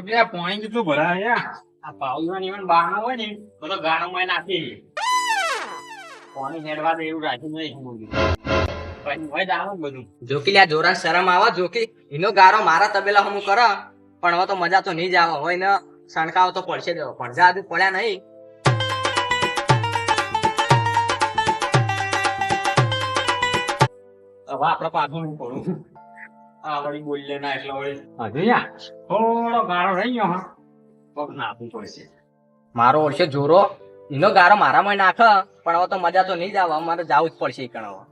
જો કે આ પાણી કેટલું ભરાય આ. પાવલીમાં ને ઈવન હોય ને બધો ગાળોમાં નાખી પાણી હેડવા દે એવું રાખી નહીં પછી હોય જ આવે ને બધું. જોકી લ્યા જોરા શરમ આવે જોકી એનો ગારો મારા તબેલા હું કર પણ હવે તો મજા તો નહીં જ આવે. હોય ને સણકાવ તો પડશે દેવો પણ જા પડ્યા નહીં. હવે આપડે પાછું નહીં પડું આ વળી બોલીએ ના એટલે વળી હજુ યા થોડો ગાળો રહી ગયો હા. પગ નાખવું પડશે મારો ઓળશે જોરો. એનો ગારો મારામાં નાખ પણ હવે તો મજા તો નહીં જ આવે. અમારે જવું જ પડશે ઈ કણ હવે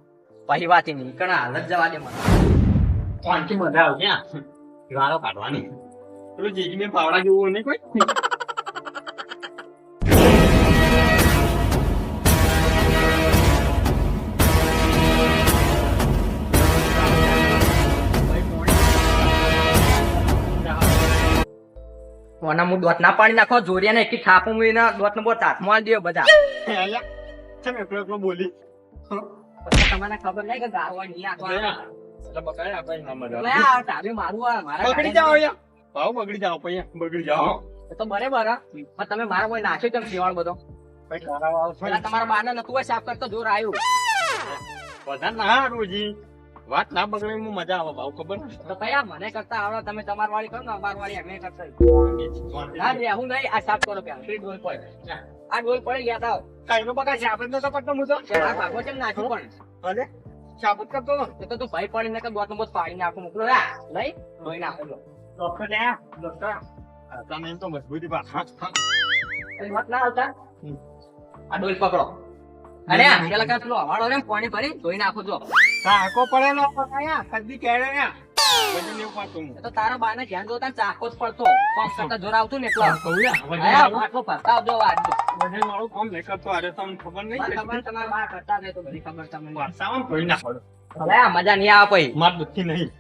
પછી વાત નહીં. કણ હાલ જ જવા દે મને. પાણી મજા આવશે ગાળો કાઢવાની. પેલું જીજી મેં પાવડા જેવું નહીં કોઈ? મને હું દોત ના પાડી નાખો જોરિયા ને એકી થાપું મૂકીને દોત નો બોત હાથમાં દે બધા. ચમ એકલો એકલો બોલી? તમને ખબર નહીં કે. એટલે બકાય ના. તમે તમારા નતું હોય સાફ કરતો જોર આવ્યું બધા ના રોજી વાત ના બગડે એમાં મજા આવે ભાવ ખબર? તો કયા? મને કરતા આવડે તમે તમાર વાળી કરો ને અમાર વાળી અમે કરતા ના રે હું નહીં આ સાફ કરો પેલા ફ્રી ડોલ પડે. આ ડોલ પડે ગયા તાવ. કાઈનો બગા છે આપણે તો હું મુજો આ ભાગો છે નાખો પણ. અરે સાબત કરતો એ તો તું ભાઈ પડી ને કે બોત બોટ પાડી નાખું મોકલો. રા લઈ ધોઈ નાખો ડોક્ટર લે ડોક્ટર તમે એમ તો મજબૂતી પાછા મત ના આવતા? આ ડોલ પકડો. અરે પેલા કાં પેલો હવાળો રે પાણી ભરી ધોઈ નાખો જો. ચાકો પડેલો પકાયા કદી કેડે ને તો તારા બાને ધ્યાન જોતા ચાકો જ પડતો. કોમ કરતા જોર આવતું ને એટલે. આવજો વજન કામ અરે તમને ખબર નહીં ખબર તમારા બા કરતા ને તો બધી ખબર તમને. વારસામાં કોઈ ના પડે મજા નહીં આવે પછી માર નહીં.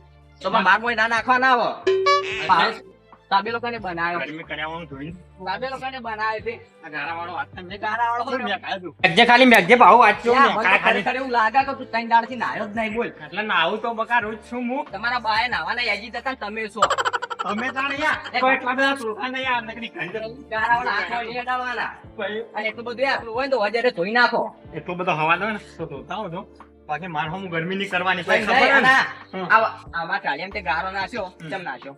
તો બાર કોઈ ના નાખવા ના આવે તાબે લોકોને ને. ખાલી મેઘજે ભાવ વાંચ્યો ને, મને ખાલી. ખરેખર એવું લાગે કે તું ત્રણ દાડથી નાયો જ નહીં બોલ. એટલે નાવું તો બકા રોજ છું હું તમારા બાએ નાવાના યાજી જતા તમે છો. તમે તાણ યાર એટલા બધા ચોખા નહીં આ. નકરી ઘંટ. એટલું બધું હોય તો હજારે ધોઈ નાખો. એટલું બધું હવા દો ને તો ધોતા હો તો. બાકી માર હું ગરમી ની કરવાની ખબર ના. આવા- ચાલ્યા તે ગારો નાશ્યો કેમ નાશ્યો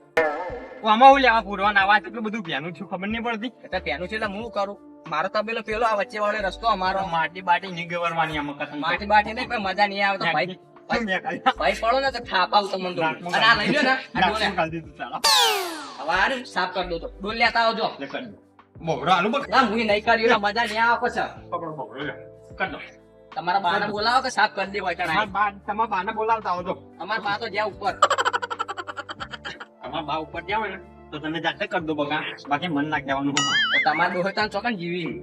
આમાં હું લેવા પૂરવા આવાજ એટલું બધું ધ્યાન છું ખબર નહીં પડતી. એટલે છે એટલે હું કરું? મારો તબેલો પેલો આ વચ્ચે વાળો રસ્તો અમારો. માટી બાટી નહીં ગવરવાની આમાં કસમ માટી બાટી નહીં પણ મજા નહીં આવે તો ભાઈ ભાઈ પડો ને તો થાપ આવતો મને તો. અને આ લઈ લો ને રહ્યું, સાફ કરી દો તો. ડોલ લેતા આવજો. બોગડો આલુ બક ના હું નહીં કર્યું મજા નહીં આવે પછી પકડો બોગડો કર દો. તમારા બાને બોલાવો કે સાફ કરી દે હોય તમારા બા તમારા બાને બોલાવતા આવજો. તો અમારા બા તો જ્યાં ઉપર. તમારા બા ઉપર જાવ ને તો તમે જાતે કરી દો બગા બાકી મન ના કહેવાનું તમારા ડોહે તો ચોકન જીવી.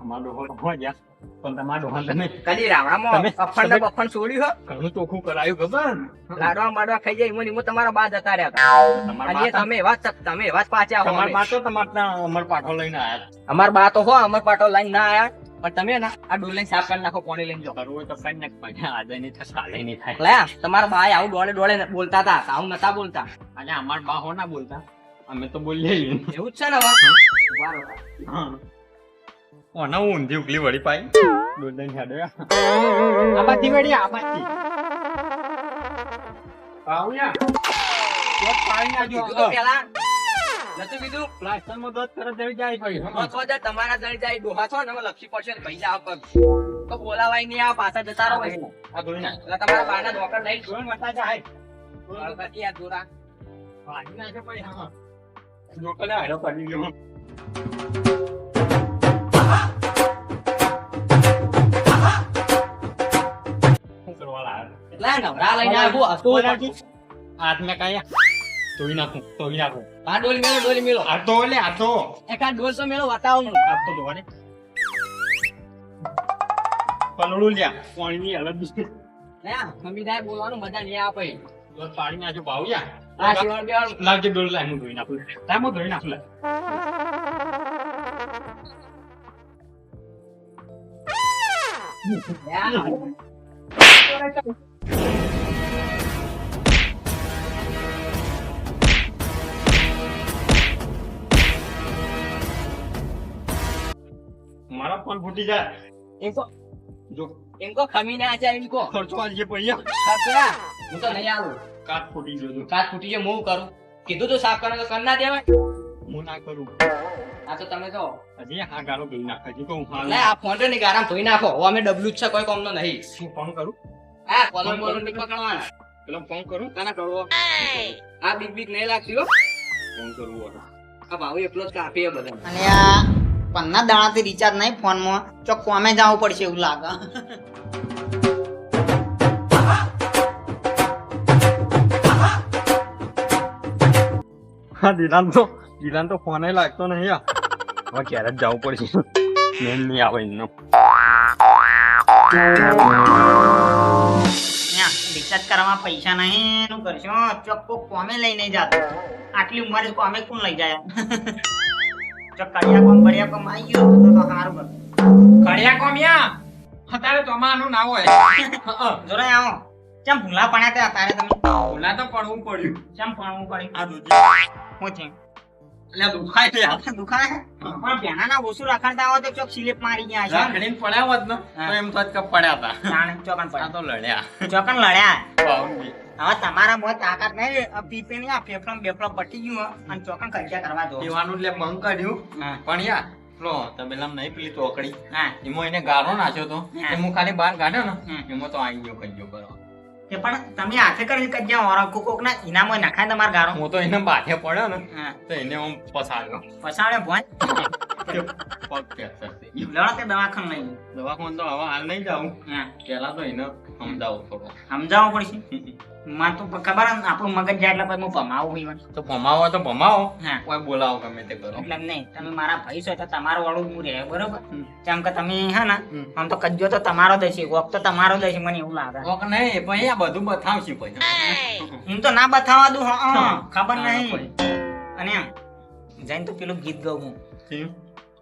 અમારો ડોહો હોય ગયા પણ તમારા ડોહા તમે કદી રાવણામાં અફણ ને બફણ છોડ્યું હો? ઘણું ચોખ્ખું કરાયું ખબર? લાડવા માડવા ખાઈ જાય એમાં ને તમારા બા જતા રહ્યા હતા. તમારા બા તમે એવા તમે એવા જ પાછા અમાર તમારા અમે. બા તો તમારા ત્યાં અમર પાઠો લઈને આયા. અમાર બા તો હો અમર પાઠો લઈને ના આયા. પણ તમે ના આ ડોલ ને સાફ કરી નાખો પાણી લઈને જો. કરવું હોય તો કઈ નાખ પણ આજે નહીં થાય કાલે નહીં થાય. લે તમારા ભાઈ આવું ડોળે ડોળે બોલતા હતા આવું નતા બોલતા. અને અમાર બા હો ના બોલતા. અમે તો બોલીએ એવું જ છે ને. હા. ઓના ઊંધી ઉકલી વળી પાઈ. ડોલ ને હેડો. આ બાજુ વળી આ બાજુ આવ્યા દૂધ પાણી નાખજો. કીધું તો પેલા નતું કીધું પ્લાસ્ટરમાં દૂધ તરત જઈ જાય પછી. બસો હજાર તમારા જણ જાય ડોહા છો ને લક્ષી પડશે ને પૈસા આપ તો બોલાવાય નહીં આ પાછા જતા રહો આ ધોઈ નાખ. એટલે તમારા બાના નોકર લઈ ધોઈને વટા જાય. બાકી આ દોરા પાણી નાખે પછી, હા. લોકોને હારો કરી ગયો. શું કરવા લાયા? એટલા નવરા લઈને આવ્યો હતું બોલાવજી. હાથને કાંઈ ધોઈ નાખું તોડી નાખું. આ ડોલ મેલો ડોલ મેલો. આ તો લે આ તો એક આ ડોલ તો મેલો વટાવો આ તો જોવાને દે. પલળું લ્યા પાણી ની બી. લે મમ્મી દાય બોલવાનું મજા નહીં આપે. ડોલ પાણી ના જો ભાવ યા આ લાગે બેવાળ લાવજે ડોલ લાય હું ધોઈ નાખું. લાય હું ધોઈ નાખું લાય. મારા ફોન ફૂટી જાય. ઇનકો જો. ઇનકો ખમી ના જાય ઇનકો ખર્ચો આજે પૈયા ખર્ચા? હું તો નહીં આવું. કાટ ફૂટી ગયો કાટ ફૂટી ગયો હું કરું? કીધું તો સાફ કરવાનું કર ના દેવાય. હું ના કરું. આ તો તમે તો હજી હા ગાળો ભરી નાખ હજી કહું હા ના આ ફોનની ગારામ ભરી નાખો. હવે અમે ડબલ્યુ જ છે કોઈ કોમનો નહીં. શું ફોન કરું? હા કોલમ બોલમની પકડવાના. પેલો ફોન કરું? તને કરવો? આ બીક બીક નહીં લાગતી હો. ફોન કરવું આ ભાવ એટલો જ કાપી બધા અને આ પન્ના દાણાથી રિચાર્જ નહીં ફોનમાં. ચો કોમે જવું પડશે એવું લાગે. હા દિલાન તો દિલાન તો ફોન લાગતો નહીં હવે ક્યારે જ જવું પડશે? મેન નહીં આવે એમનો. રિચાર્જ કરવા પૈસા નહીં એનું કરશો? ચોખ્ખો કોમે લઈને જાતો આટલી ઉંમરે કોમે કોણ લઈ જાય? ચોક કડિયા કોમ બળિયા કોમ આવી ગયો તો તો સારું કર કડિયા કોમિયા અત્યારે તમારું ના હોય. જોરાય આવો. ચમ ભૂલા પડ્યા તે અત્યારે તમે? ઓલા તો પડવું પડ્યું. ચમ ભણવું પડ્યું? આ દૂધી શું છે? એટલે દુખાય છે આપણે દુખાય પણ ભેણાના ઓછું રખડતા હોય તો ચોક સ્લીપ મારી ગયા છે. રાખડીને પડ્યા હોત ને તો એમ પડ્યા હતા. ચોકન પડ્યા. તો લડ્યા. ચોકન લડ્યા. હવે તમારા મોત તાકાત નહીં પીપે નહીં આ ફેફડો બેફડો પટી ગયું અને ચોકન કજ્જા કરવા દો. પીવાનું એટલે બંધ કર્યું. પણ યાર લો તબેલામાં નહીં પેલી ચોકડી હા. એમાં એને ગારો નાખ્યો તો. હા. ખાલી બહાર કાઢ્યો ને એમાં તો આવી ગયો કજ્જો કરો. એ પણ તમે હાથે કરીને કજ્જા ઓરો કોક કોક ના ઇનામો નખાય તમારા ગારો? હું તો એને બાથે પડ્યો ને તો એને હું પસાડ્યો પસાડે ભોંય. પગ ફ્રેક્ચર થઈ ગયું. તે દવાખાને લઈ ગયો. તો હવે હાલ નહીં જાઉં. હા. પેલા તો એને સમજાવો થોડો. સમજાવવું પડશે. માં તો ખબર આપણું મગજ જાય એટલે પછી હું ભમાવું હોય તો ભમાવો તો ભમાવો. હા. કોઈ બોલાવો ગમે તે કરો. એટલે નહીં તમે મારા ભાઈ છો તો તમારું વાળું હું રહે બરોબર? જેમ કે તમે હે ને આમ તો કજ્જો તો તમારો હશે વોક તો તમારો હશે મને એવું લાગે. વોક નહીં પછી આ બધું બતાવશું પછી. હું તો ના બતાવવા દઉં હા. ખબર નહીં. અને એમ જઈને તો પેલું ગીત ગાઉં હું.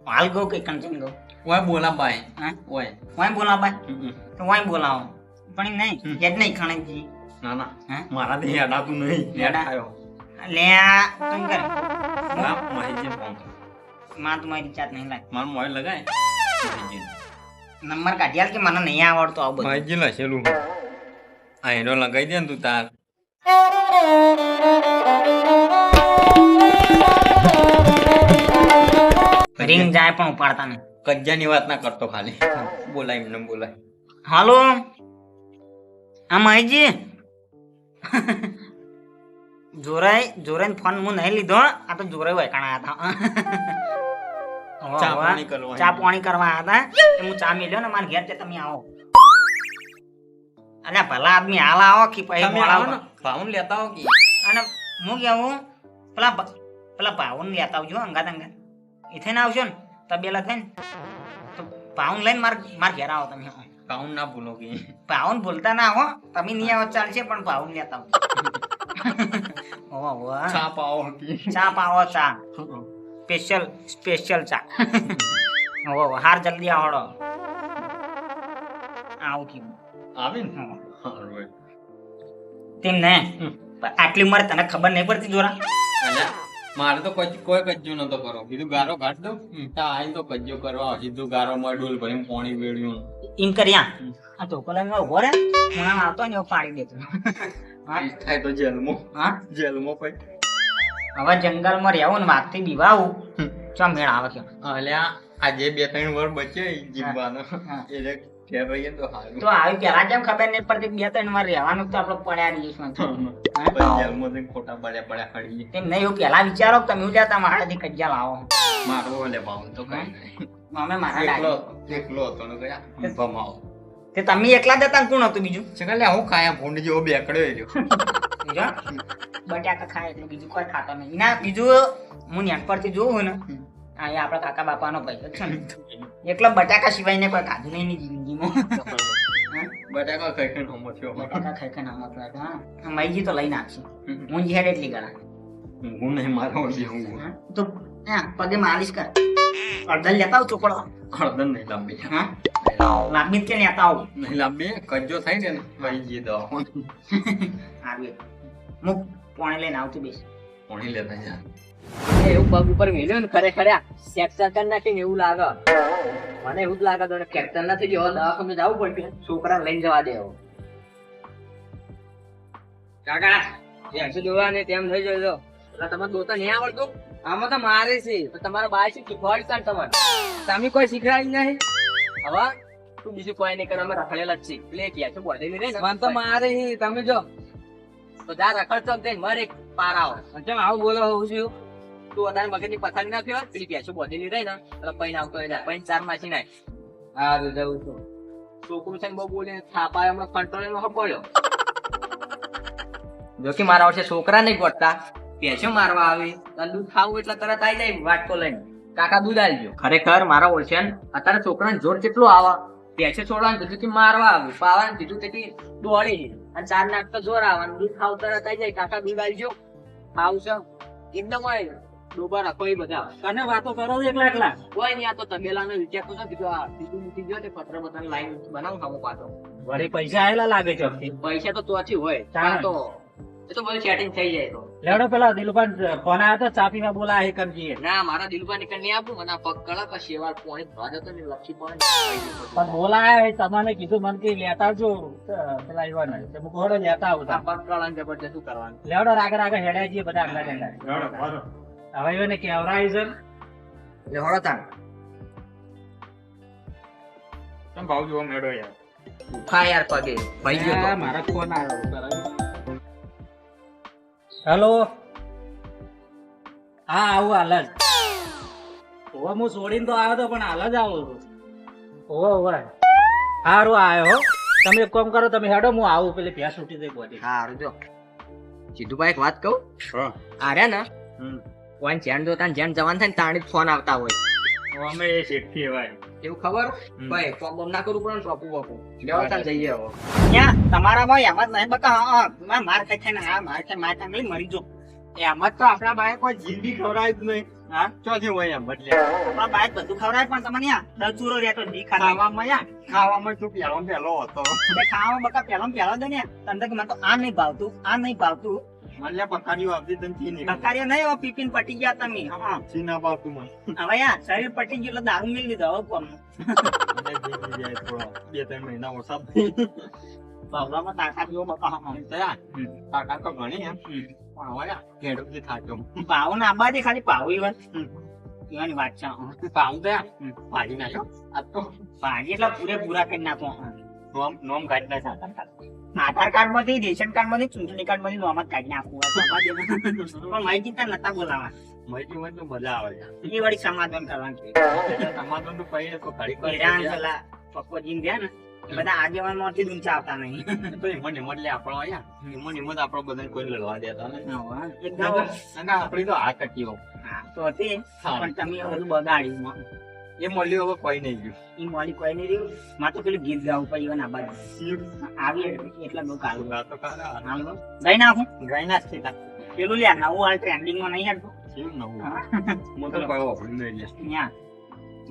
હાલ ગાઉં કઈ કંચન ગાઉં? ઓય બોલા બાય હા? ઓય વાય બોલાવ બાય તો ઓય બોલાવો. પણ નહીં. યાદ નહીં ખાણેજી ના ના હા મારાથી હેડાતું નહીં. હેડ આવ્યો. લે આ તું કરે? ના માહિતી ફોન કરો. માં તમારી ચાત નહીં લાગ. મારું મોબાઈલ લગાય. નંબર કાઢી આલ કે મને નહીં આવડતો આવું બધું. માહિતી લખેલું. આ હેડો લગાઈ દે ને તું તાર. રિંગ જાય પણ ઉપાડતા નહીં. કજ્જાની વાત ના કરતો ખાલી. બોલાય એમને બોલાય. હાલો? હા મહેશજી જોરાઈ જોરાય ફોન હું નહીં લીધો આ તો જોરાઈ વૈકાણા હતા ચા પાણી કરવા હતા. હું ચા મેલ્યો ને મારા ઘેર છે તમે આવો. અલ્યા ભલા આદમી હાલ આવો કે પછી મળાવો ભાવન લેતા આવો કે? અને હું કેવું પેલા પેલા ભાવન લેતા આવજો અંગાત અંગાત. ઇથે ના આવશો ને તબેલા થઈને. તો ભાવન લઈને માર માર ઘેર આવો તમે કાઉન ના ભૂલો કે. ભાવન ભૂલતા ના હો. તમે નહીં આવો ચાલશે પણ ભાવન લેતા આવો. ઓહો, ઓહો. ચા પાવો કે ચા. પાવો ચા સ્પેશિયલ સ્પેશિયલ ચા. ઓહો, ઓહો. હાર જલ્દી આવડો. આવું કે આવી ને હા. તેમ ને આટલી ઉંમરે તને ખબર નહીં પડતી જોરા? મારે તો કોઈ કોઈ કજ્જો નતો કરો કીધું ગારો કાઢ દો. તા આઈને તો કજ્જો કરવા સીધું ગારો માં ડોલ ભરીને પાણી વેડ્યું. ઇન કર્યા આ. તો કલમ મેં ઊભો રે હું આવતો ને પાણી પાડી દેતો. હા? થાય તો જેલમો. હા? જેલમો પઈ. હવે જંગલમાં રહેવું ને વાઘથી બીવાવું. ચો મેળ આવે કે? અલ્યા આ જે બે ત્રણ વર બચે જીવવાનો. એટલે ઘેર રહીએ તો સારું તો આવી પેલા જેમ ખબર નહીં પડતી બે ત્રણ વાર રહેવાનું તો આપણે પડ્યા રહીએ છીએ. હા? પછી જેલમાં ખોટા પડ્યા પડ્યા ખડીએ તેમ નહીં એવું પેલા વિચારો તમે ઉડ્યા તા મારાથી કજ્જા લાવો. મારો ઓલે ભાવ તો કઈ નહીં. અમે મારા એકલો એકલો હતો ને ગયા. ભમાવો તે તમે એકલા દેતા કોણ હતું બીજું? કે હું ખાયા ભૂંડ જેવો બેકડ્યો રહ્યો. બટાકા ખાય એટલે બીજું કોઈ ખાતો નહીં. ના બીજું હું નેટ પરથી જોઉં ને આ એ આપણા કાકા બાપાનો ભાઈ છે એકલો બટાકા સિવાય ને કોઈ કાઢું નહીં જિંદગીમાં? બટાકા ખાઈ ખાઈને હમો થયો બટાકા ખાઈ ખાઈને આમ હતું. હા. આ તો લઈને આપશે હું હેડ એટલી ગળા હું નહીં મારો બેહું તો હા, પગે માલિશ કર. અડધા લેતા આવ ચોપડો. હળદર નહીં લાંબી. હા? લાંબી કે લેતા આવ? નહીં લાંબી. થાય ને જઈએ દવા આવી હું પોણે લઈને આવતી બેસ. પોણી લેતા જા એવું પગ ઉપર મેલ્યો ને ખરેખર સેક્સર કરી નાખીને એવું લાગે. મને એવું જ લાગે તો ફ્રેક્ચર નથી જો દવાખાને જવું પડશે. છોકરા લઈને જવા દે. કાકા જેમ જોવા ને તેમ થઈ જજો એટલે તમે દોતા નહીં આવડતું? આમાં તો મારે છે. તો તમારા બાય છે શીખવાડી કાઢ તમારે તમે કોઈ શીખવાડી નહીં? હવે તું બીજું કોઈ નહીં કરે અમે રખડેલા જ છે પ્લે ક્યાં છું બોલે રે ને? તો મારે તમે જો. તો જા રખડ તો દે મર એક પાર આવું. બોલો હું છું તું અદાન મગજની પથારી નાખ્યો પેલી પેસો બોધેલી રહી ને એટલે પૈન આવતો એટલે પૈન ચાર માસી નાખ હા જવું છું. છોકરું છે બહુ બોલે થાપા હમણાં કંટ્રોલમાં પડ્યો જો કે મારા વર્ષે છોકરા નહીં ગોટતા પેસો મારવા આવે. અને દૂધ ખાવું એટલે તરત આવી જાય વાટકો લઈને. કાકા દૂધ આલજો ખરેખર મારા ઓળશે અત્યારે છોકરાને જોર કેટલું આવા. પેસે છોડવાનું કીધું કે મારવા આવ્યું પાવાનું કીધું તેથી દોડી અને ચાર નાખતો જોર આવવાનું દૂધ ખાવ તરત આવી જાય. કાકા દૂધ આલજો ખાવ છે. એકદમ હોય ડોબા રાખો એ બધા. તને વાતો કરો એક એકલા એકલા. કોઈ નહીં આ તો તબેલા નો વિચાર તો કીધું આ સીધું મૂકી ગયો તે પત્ર બતન લાઈન બનાવું ખાવું પાછો. વળી પૈસા આયેલા લાગે છે. પૈસા તો તોથી હોય ચાલે. ચા તો એ તો બધું સેટિંગ થઈ જાય તો. લેડો પેલા દિલુભાઈ ફોન આવ્યો તો ચાપીમાં બોલા હે કમજી ના મારા દિલમાં નીકળ નહીં આપું મને પગ કળા પછી શેવાળ પોણી ભરા જતો ને લક્ષી પોણી પણ બોલાય તમને કીધું મને કે લેતા જો પેલા યુવાન તે મુક હોડો લેતા આવતા પગ કળા ને જબરજસ્ત શું કરવાનું? લેડો રાગ રાગ હેડ્યા જઈએ બધા આગલા ટેંડા હવે એને કેવરાય છે? એટલે હોળો તાણ કેમ ભાવ જોવા મળ્યો યાર? ખા યાર પગે. ભાઈ ગયો. મારા ફોન આવ્યો હેલો હા આવું હાલ જ. ઓવે હું છોડીને તો આવ્યો તો પણ હાલ જ આવું છું. ઓવે ઓવે. સારું આવ્યો હો. તમે એક કામ કરો તમે હેડો હું આવું પેલી ભેંસ ઉઠી દઈ બોડી હારું જો. સીધુભાઈ એક વાત કહું? હા. આ હમ. ને કોઈ જેન જોતા જેન જવાન થાય ને તાણી ફોન આવતા હોય. અમે એ શેઠી ભાઈ એવું ખબર? ભાઈ ફોન બોમ ના કરું પણ ને ચોપું લેવા તાણ જઈએ હવે. ત્યાં તમારામાં એમ જ નહીં બકા હા માર ખાઈ ખાઈને હા માર ખાઈ માર ખાઈ મરી જો. એમ જ તો આપણા બાય કોઈ જિંદગી ખવડાવી જ નહીં. હા ચોથી હોય એમ તમારા બાઈક બધું ખવડાય પણ તમને યાર દચુરો રહેતો દી ખાવામાં યાર ખાવામાં તું પહેલો પહેલો હતો? એટલે ખાવામાં બકા પહેલો પહેલા દે ને તને તો મને તો આ નહીં ભાવતું આ નહીં ભાવતું. મને પથારીઓ આપતી તને થી નહીં બકારીઓ નહીં હવે પીપીન પટી ગયા તમે. હા. થી ના ભાવતું મને હવે યાર શરીર પટી ગયું એટલે દારૂ મેળ દીધો હવે કોમ બે ત્રણ મહિના ઓછા તાકાત હા તૈયાર કાકા તો ઘણી એમ. પણ હવે યાર ખેડૂત થાક્યો. ભાવ ના આબાદી ખાલી ભાવ ઈ વાત વાત છે. હા. પાઉં તૈયાર ભાજી નાખ્યો. આ તો ભાજી એટલે પૂરેપૂરા કરી નાખો. નોમ નોમ કાઢી નાખ્યા આધાર કાર્ડ. માંથી રેશન કાર્ડમાંથી ચૂંટણી કાર્ડમાંથી નોમ જ કાઢી નાખવું. પણ માહિતી ત્યાં નતા બોલાવા. માહિતી હોય તો મજા આવે એ વળી સમાધાન કરવાનું તમારું તો કઈ તો ઘડી પેલા પપ્પોજીન ગયા ને બધા આગેવાનમાંથી ઊંચા આવતા નહીં. તો એમાં નિમત લે આપણો અહીંયા એમાં નિમત આપણો બધાને કોઈ લડવા દેતા એકદમ આપણી તો આ કટીઓ તો હતી પણ તમે બધું બગાડ્યું એ મળ્યું હવે કોઈ નહીં ગયું. એ મળી કોઈ નહીં રહ્યું. મારે તો પેલું ગીત ગાવું પડ્યું ને બાજુ આવી એટલે બહુ કાલું તો હાલો. ગઈ નાખું. ગઈ ના છે પેલું લ્યા નવું હાલ ટ્રેન્ડિંગમાં નહીં હેડતું કેવું નવું? હું. તો કોઈ વાપર્યું નહીં લે.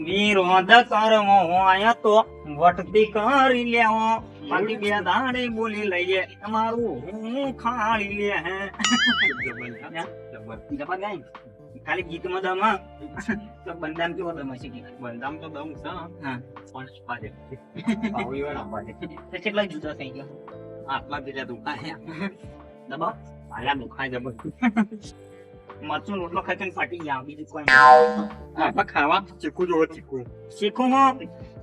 વિરોધ કરવો હોય તો વટતી કરી લેવો બાકી બે દાડે બોલી લઈએ. તમારું હું ખાળી લે હે. જબર. જબર ગાય ખાલી ગીતમાં દમ. તો બંધામ કેવો દમ હશે કે બંધામ તો દમ છે હા. પણ સ્પાડે પાવડી વાળા પાડે તો કેટલો જુદો થઈ ગયા? આટલા બીજા દુખાય. દબાવ. આલા દુખાય જબર. મરચું રોટલો ખાઈ ખાઈને ફાટી ગયા. બીજું કોઈ આપણે ખાવા ચીકુ જોવો ચીકુ. શીખું હું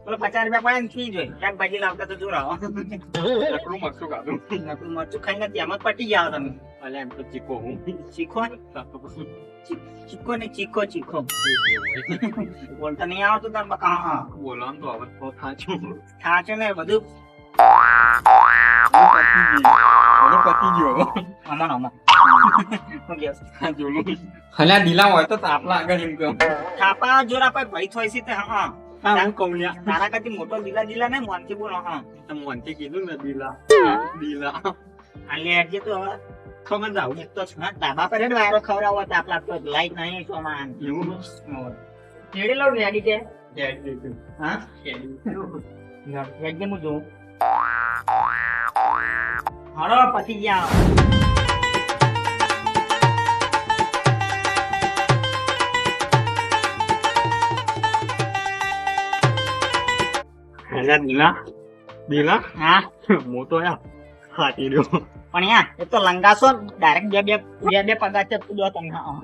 પેલો પચાસ રૂપિયા પડે ને થઈ ક્યાંક ભાજી લાવતા તો જોરાવો નકરું મરચું ખાધું. નકરું મરચું ખાઈને ત્યાં જ પટી ગયા તમે. અલે એમ તો ચીકો હું પછી ચીખો ને ચીખો ચીખો બોલતા નહીં આવડતું તાર બકા હા બોલવાનું તો હવે તો થાચું થાચે ને બધું તારા કરતી મોટો દિલા દીલા ને મોનથી બોલો હા તો મનથી કીધું ને દિલા દિલા આ આજે તો હવે ખબર જાવ એક તો હા ધાબા પર વાયરો ખવડાવો તો આપલા તો લાઈટ નહીં સોમાન એવું? કેડી લઉં રેડી છે. હા. રેડી હું જોઉં. હળો પછી ગયા દિલા દિલા હા? હું તો ખાતી રહ્યો. પણ યા એ તો લંગાસો ડાયરેક્ટ બે બે બે બે પગા છે કૂદો તમે હા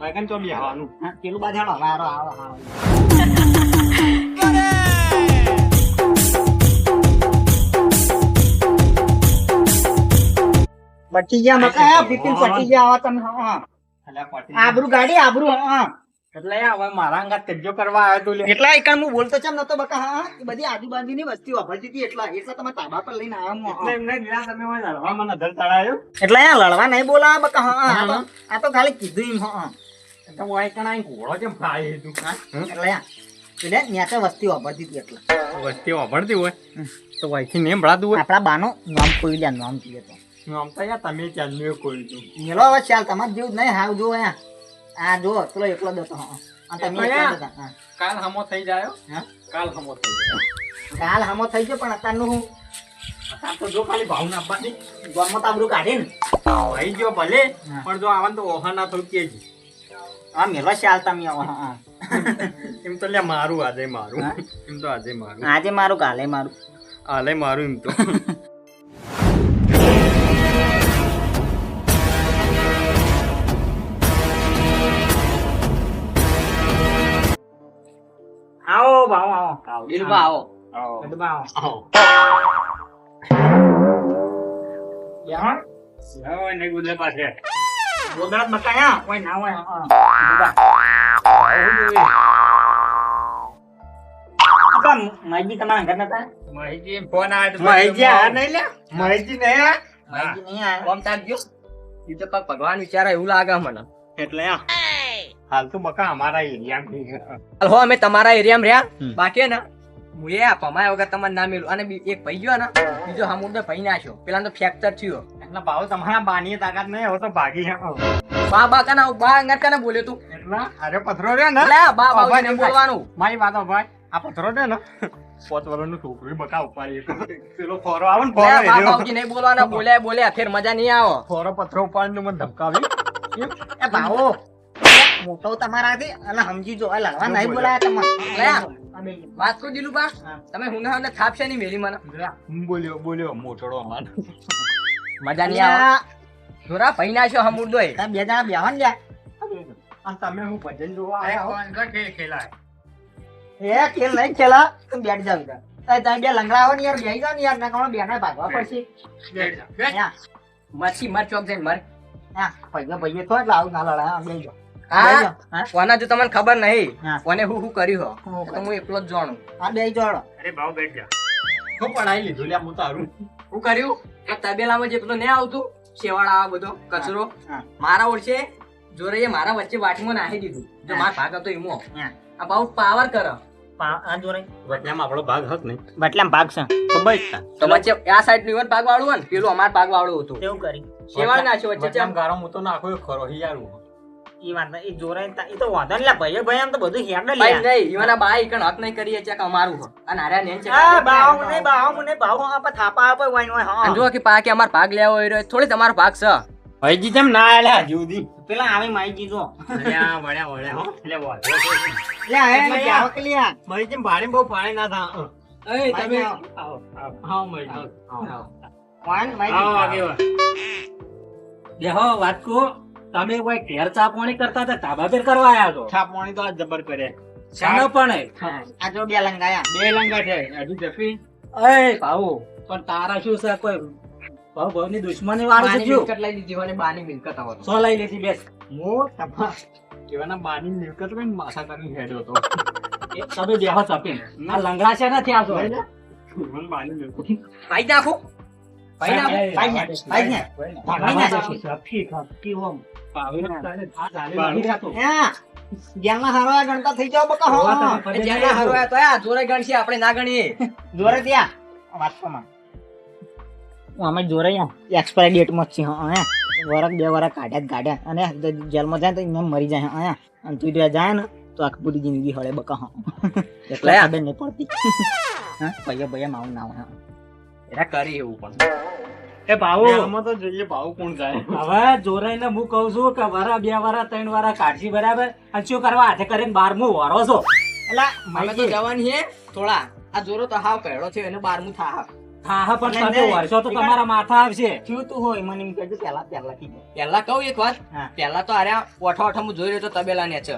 વાગન ચો બેહવાનું હા, પેલું બાજુ હારો આવો હારો. પટી ગયા મકા હા, બિપિન પટી ગયા આવા તમે હા. આબરૂ ગાડી આબરૂ હા. એટલે હવે મારા અંગાત કજ્જો કરવા આવ્યો તો એટલા એકણ હું બોલતો છે નતો બકા હા બધી આજુબાજુની વસ્તી વાપરતી હતી એટલા એટલે તમે તાબા પર લઈને આવ્યા હું, એટલે એમને નિરા તમે હોય લડવા મને ધર તળાયો એટલે આ લડવા નહીં બોલાવા બકા હા, આ તો ખાલી કીધું એમ હા. એટલે હું અહીં કણા ઘોડો કેમ ખાઈ તું એટલે એટલે ત્યાં તો વસ્તી વાપરતી હતી એટલે. વસ્તી વાપરતી હોય? તો વાઈથી નેમ ભળાતું હોય? આપણા બાનો નામ કોઈ લ્યા નામ તો. આમ તો યાર તમે ચાલ્યું કોઈ તું મેલો હવે ચાલ તમારે જેવું નહીં હાવ જો અહીંયા. આ જો પેલો એકલો જ હતો હા. આ તમે એકલા? જ હા. કાલ હમો થઈ જાયો? હા? કાલ હમો થઈ જાયો. કાલ હમો થઈ ગયો પણ અત્યારનું હું? આ તો જો ખાલી ભાવ ના આપવાની ગોમો આબરું કાઢે ને ભાઈ ગયો ભલે પણ જો આવન તો ઓહા ના થોડું કેજી આ મેલવા ચાલ તમે હવે હા. એમ તો લે મારું આજે મારું. એમ તો આજે મારું. આજે મારું કાલે મારું. આલે મારું એમ તો. આયા કોમ તાકજો ઈ તો પાક ભગવાન વિચારે એવું લાગે મને એટલે આ હાલ તો મકા અમારા એરિયામાં હાલ હો અમે તમારા એરિયામાં રહ્યા બાકી ને હું એ આ પમાય વગર તમને ના મેલું. અને એક ભાઈ ગયો ને બીજો હમુંડે ભાઈ નાખ્યો પેલા તો ફ્રેક્ચર થયો. એટલે ભાવ તમારા બાની તાકાત નહીં હવે તો ભાગી બા બા કાના બા અંગત કને બોલ્યો તું? એટલે અરે પથરો રે ને? એટલે બા બા ને બોલવાનું. મારી વાતો ભાઈ આ પથરો રે ને પોત વર્ષનું છોકરું બકા ઉપાડી પેલો ફોરો આવે ને ફોરો આ બા નહીં બોલવાના બોલ્યા બોલ્યા ફેર મજા નહીં આવો. ફોરો પથરો ઉપાડીને મને ધમકાવી. એ ભાવો મોટો તમારાથી અને સમજી જો લડવા નહીં બોલાયા લે આ. તમે વાત તો દિલુ બા. તમે હું ને થાપશે નહીં મેલી મને. હું બોલ્યો બોલ્યો મોટડો માન મજા નહીં આવે. જોરા પૈના છો હમુર દોય તમે બે જણા બેહન ને લ્યા. અને તમે હું ભજન જોવા આયા હો? ખેલાય. એ ખેલ નહીં ખેલા. તમે બેઠ જાવ. એ તમે બે લંગડા આવો ને યાર બેહી જાઓ ને યાર ના કોણ બેના ભાગવા પડશે. યા, મચ્છી મર ચોક જઈને મર. હા ભાઈઓ ભાઈઓ તો એટલે આવું ના લડાય. આમ લઈ જાઓ. કોના જો તમને ખબર નહીં કોને હું હું કર્યું હો? તો હું એકલો જ જાણું. આ બે જાણો અરે ભાવ બેઠ જા. હું પડાઈ લીધું લ્યા હું તારું. હું કર્યું? આ તબેલામાં જેટલો પેલો નહીં આવતું શેવાળ આ બધો કચરો મારા ઓળશે જોરે એ મારા વચ્ચે વાટમાં નાખી દીધું. જો માર ભાગ હતો એમો. આ બહુ પાવર કરે. આ જોડે. વટલામાં આપણો ભાગ હક નહીં બટલામાં ભાગ છે. તો બસ તો વચ્ચે આ સાઈડનું ભાગ વાળું હોય ને પેલું અમાર ભાગ વાળું હતું. કેવું કરી? શેવાળ નાખ્યો વચ્ચે. ગારો હું તો ખરો હિયારું ઈ વાત નહીં. ઈ તા- ઈ તો વાંધો નહીં લા ભાઈઓ ભાઈ આમ તો બધું હેન્ડલ ભાઈ લ્યા. નહીં ઈવાના બા ઈકણ હક નહીં કરીએ છે કે અમારું હો. અને આરે નેન છે હા બાવ મને બાવ મને બાવ આપા થાપા આપે વાઈન હોય હા. જો કે પા કે અમાર ભાગ લેવો હોય રહ્યો થોડી તમારો ભાગ છે. ભાઈજી તેમ ના આલ્યા જુદી પેલા આવે માઈ જો. અલ્યા વળ્યા વળ્યા હો. એટલે બોલ. લે હે એ આવો કે લ્યા ભાઈ જેમ ભાડે બહુ પાણી ના થા. એ તમે આવો આવો હા મળી આવો. આવો વાન આવો. આગે આગેવાન. વાત કો. તમે કોઈ ઘેર ચાપવાણી કરતા હતા ધાબા પર કરવા આવ્યા છો? છાપવાણી તો આ જબર કરે. શાનો પણ આ જો બે લંગાયા બે લંગા છે. હજુ જફી એ ભાऊ પણ તારા શું છે? કોઈ ભાવ ભાવની દુશ્મની વાર છે જો મિલકત લઈ લીધી હોય ને બાની મિલકત આવો સો લઈ લીધી બેસ. હું તપા કેવાના બાની મિલકત હોય માથા કરી હેડ્યો તો. તમે બેહો ચપીને. આ લંગડા છે નથી આ તો. મને બાની મિલકત. ભાઈ નાખું ગણતા થઈ જાઓ બકા જોવા હા તમે એ ફરી જેના હારું આયા તો આ જોરે ગણશે આપણે ના ગણીએ જોરે ત્યાં વાત કોમાં અમે જોરે એક્સપાયરી ડેટમાં જ છીએ હા વરક બે વરક કાઢ્યા જ કાઢ્યા અને જેલમાં જાય તો એમ મરી જાય હા અને તું ત્યાં જાય ને તો આખી પૂરી જિંદગી હળે બકા હા એટલે. ખબર નહીં પડતી હા ભૈયા ભૈયા માવું ના હોય એરા કરી એવું પણ. એ ભાવો આમાં તો જોઈએ ભાવ કોણ જાય. હવે જોરાઈને હું કહું છું કે વરા બે વરા ત્રણ વરા કાઢશી બરાબર. અને શું કરવા હાથે કરીને બારમું વારો છો? એટલે અમે તો જવાની હે થોડા. આ જોરો તો હાવ કહેડો છે એને બારમું થા હા હા પણ તમે. વર્ષો તો તમારા માથા આવશે. થયું તું હોય મને એમ કહેજો પહેલા પહેલા કીધું. પેલા કહું એક વાત. પહેલા પેલા તો આર્યા ઓઠો ઓઠો હું જોઈ રહ્યો તો તબેલા ને છે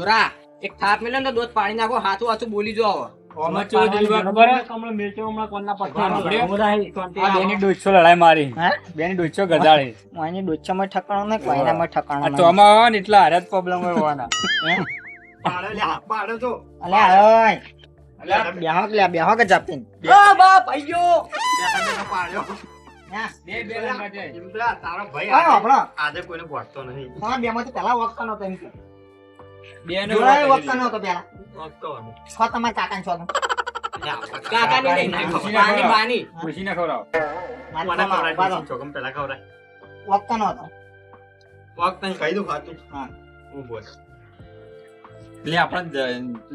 જોરા એક થાપ મેલે ને દોત પાણી નાખો હાથું હાથું બોલી જો આવો. આમાં લડાઈ મારી. બેની દોઢસો ગધાડી હું એની ડોચામાં ઠકાણો નહીં કોઈનામાં ઠકાણો આ નહીં. ચોમા હોય ને એટલા હારે પ્રોબ્લેમ હોય હોવાના. અલે ઓય બેહો કે લે બેહો કે જાપીન આ બાપ બે બે લાખ છે. હા આપણો? આજે કોઈને ભોટતો નહીં. હા બેમાંથી પહેલા વખત નહોતો એમ કે. બેનો વાત વખત નહોતો પહેલા છો તમારા કાકાને છો. કાકાની નહીં બાની બાની પૂછીને ખવડાવો. મારે તો મારવા દો. ચોકમ પેલા ખવડાય વખત પગ તને કહી દઉં ખાતું. હા. હું બોલ. એટલે આપણા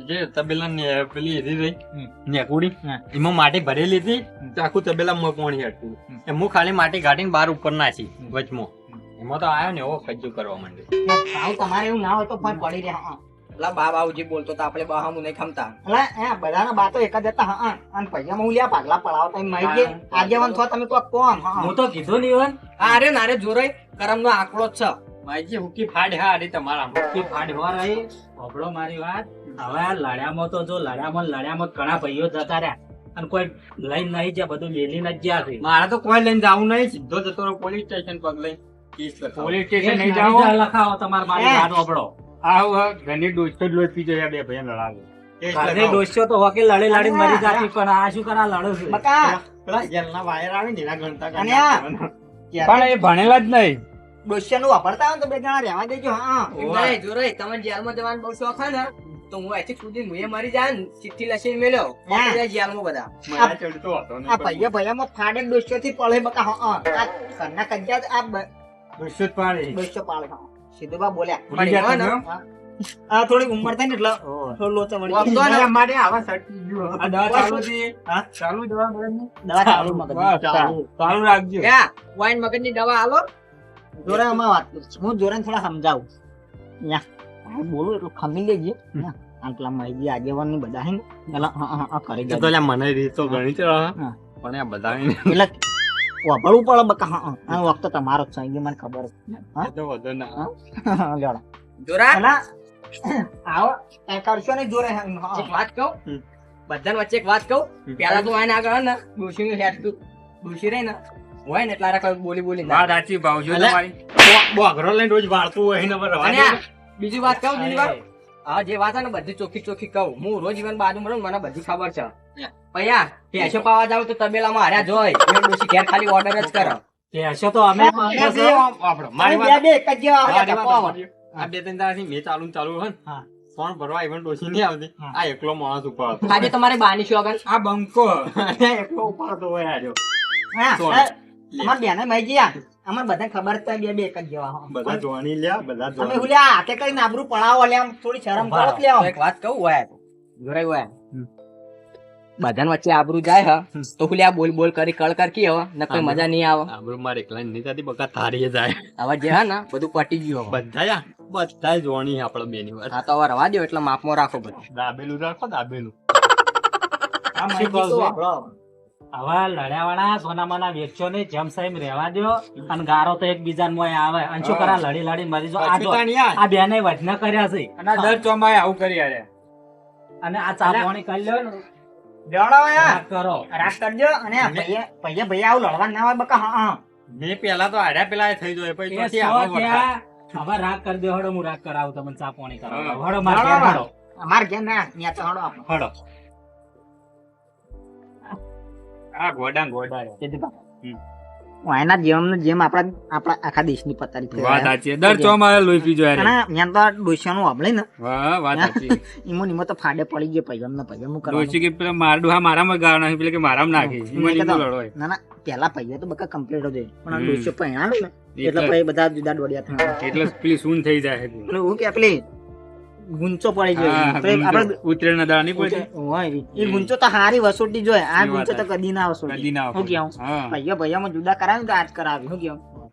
જે તબેલા પેલી રહી નેકુડી એમાં માટી ભરેલી હતી આખું તબેલા માં પાણી હતું એમ હું ખાલી માટી કાઢીને બહાર ઉપર નાખી વચમાં. એમાં તો આવ્યો ને એવો ખજ્જુ કરવા માંડ્યો. આવું તમારે એવું ના હોય તો પણ પડી રહ્યા હા. બા બાબુજી બોલતો તો આપણે બહામું નહીં ખમતા. એટલે એ બધાના બાતો એક જ હતા હા અને પૈસામાં હું લ્યા પાગલા પડાવતા એમ માહિતી કે આગેવાન છો તમે તો કોણ હા. હું તો કીધું નહીં હોય અરે નારે જોરે કરમ નો આંકડો છે. માજી હુકી ફાડ હા અરે તમારા હુકી ફાડ હો રહી સાંભળો મારી વાત. હવે આ લડ્યામાં તો જો લડ્યામાં ને લડ્યામાં ઘણા ભાઈઓ જતા રહ્યા. અને કોઈ લઈને નહીં જ્યાં બધું મેલીને જ જ્યાં છે મારે તો કોઈ લઈને જવું નહીં સીધો જતો પોલીસ સ્ટેશન પગ લઈ કેસ લખાવો. પોલીસ સ્ટેશન નહીં જાઓ. લખાવો તમારે મારી વાત સાંભળો. આવ ઘરની દોસ્તો જ લોહી પી જાય બે ભાઈ લડાવે કેસ ડોસ્યો તો હોકે લડી લડી મરી જાતી પણ આ શું કરા લડો છે. બકા. પેલા જેલના વાયર આવે ને એના ગણતા પણ એ ભણેલા જ નહીં. ડોસિયાનું વાપરતા હોય તો બે જણા રહેવા દેજો હા. નહીં, જોરાઈ તમે જેલમાં જવાનું બહુ શોખ હે ને તો હું આથી સુધી મુએ મરી જાય ને ચિઠ્ઠી લખીને મેલ્યો. બધા જેલમાં બધા. મને ચડતો હતો નહીં. આ ભૈયા ભૈયામાં ફાડે ડોસ્યો થી પડે બકા હા સરના આ ઘરના કજ્જા આ બ- દોસ્તો પાડે. હા બોલ્યા? આ ઉંમર થાય ને એટલે થોડું લોચો વળી માટે આવા ગયું. આ દવા ચાલુ છે? હા? ચાલુ દવા બરાબર? દવા ચાલુ મગજ ચાલુ. ચાલુ રાખજો ક્યાં વાઈન મગજની દવા આલો જોરે આમાં વાત કરું હું જોરાને થોડા સમજાવું યા બોલું એટલું ખમી લેજે યા. આ પેલા માહિતી આગેવાનની બધા હે ને પેલા હા હા કરી દે તો મને રીતો તો છે હા. હા. પણ આ બધા એટલે વાપરવું પડે બકા. આ વખત તમારો છે એ મને ખબર છે. હા? તો વધુ ના. લેવડા. જોરા? આવો કરશો ને જોરે. એક વાત કહું. બધાને વચ્ચે એક વાત કહું? પેલા તો આને આગળ ને ડોશી નું હેડ તું. ડોશી રહી ને હોય ને એટલે આરા બોલી બોલી ના વાત સાચી ભાવજો તમારી. બો- બોઘરો લઈને રોજ વાળતું હોય ને બીજી વાત કહું બીજી વાત? હા જે વાત છે ને બધી ચોખ્ખી ચોખ્ખી કહું. હું રોજ ઇવન બાજુ મળું મને બધી ખબર છે. પૈયા કેશો પાવા જાવ તો તબેલામાં હાર્યા જોય ડોશી ઘેર ખાલી ઓર્ડર જ કરો. કેશો તો અમે એ. મારી બે ત્રણ બે. એક જ મારી. આ બે ત્રણ દાડાથી મેં ચાલુ ચાલુ હોય ને ફોન ભરવા ઇવન ડોશી નહીં આવતી. આ એકલો માણસ ઉપર હતો. આજે તમારે બાની શોગન આ બંકો. એકલો ઉપર હતો હોય આજો. હા, અમાર બેને માહિતી આ. અમાર બધા ખબર તો બે બે એક જ જેવા હા. બધા જોણી લ્યા બધા અમે જોવાની. હુલ્યા હાથે કરીને આબરૂ પડાવો લે આમ થોડી શરમ કરો લે એક વાત કહું હોય. જોરાઈ હોય. બધાન વચ્ચે આબરૂ જાય હા. તો હુલ્યા બોલ બોલ કરી કળ કર કી હો. ન કોઈ મજા નહીં આવે. આબરૂ મારે એકલાને નહીં થતી, બકા તારી જાય. હવે જે હા ને બધું પટી ગયું બધા બધા જોણી આપણે બેની વાત. હા તો હવે રવા દો એટલે માપમાં રાખો બધું. દાબેલું રાખો દાબેલું. આ માઈક તો છું? આવા લડ્યાવાળા સોનામાના વેચો ને જેમ સાહેબ રહેવા દો અને ગારો તો એકબીજા મોય આવે. અને શું કરા? લડી લડી મરી જો. આ જો આ બેને વચના કર્યા છે. અને દર ચોમાએ આવું કરી આલ્યા. અને આ ચા પાણી કરી લ્યો ને. કરો. કરજો. અને ભૈયા ભૈયા ભૈયા આવું લડવા ના હોય બકા હા મેં પેલા તો આડ્યા પેલા થઈ જાય પછી પછી. હવે રાગ કરી દો હડો હું રાગ કરાવું તમને ચા પાણી. કરાવું. હડો મારે બરાબર. હડો અમાર ઘેર ના ત્યાં હડો હડો આ ગોડા ગોડા રહ્યા. કીધું બા. હમ. હું એના જેમ જેમ આપણા આપણા આખા દેશની પતારી વાત સાચી દર ચોમાએ લોહી પીજો યાર. અને ત્યાં તો ડોસિયાનું વાપરે ને. વાહ, વાત સાચી. ઈમો નીમો તો ફાડે પડી ગયો પૈયમ ને પૈયમ હું કરવાનું. કે પેલા માર ડોહા મારામાં નાખી પેલા કે મારામાં નાખી. હા. ના ના પેલા પૈયા તો બકા કમ્પ્લીટ જ પણ આ ડોસિયો પહેણાડો ને એટલે એટલે પછી બધા જુદા દોડ્યા થાય. એટલે પેલી સૂન થઈ જાય એટલે હું કે પેલી ગુંચો પડી ગયો. આપણે ઉત્તરાયણના દાડા નહીં પડતી? હોય એ ગુંચો તો હારી વસોટી જોય આ ગુંચો તો કદી ના વસોટી. કદી ના હું કેવું. ભાઈઓ ભાઈઓમાં જુદા કરાવ્યું તો આજ કરાવ્યું હું કેવું?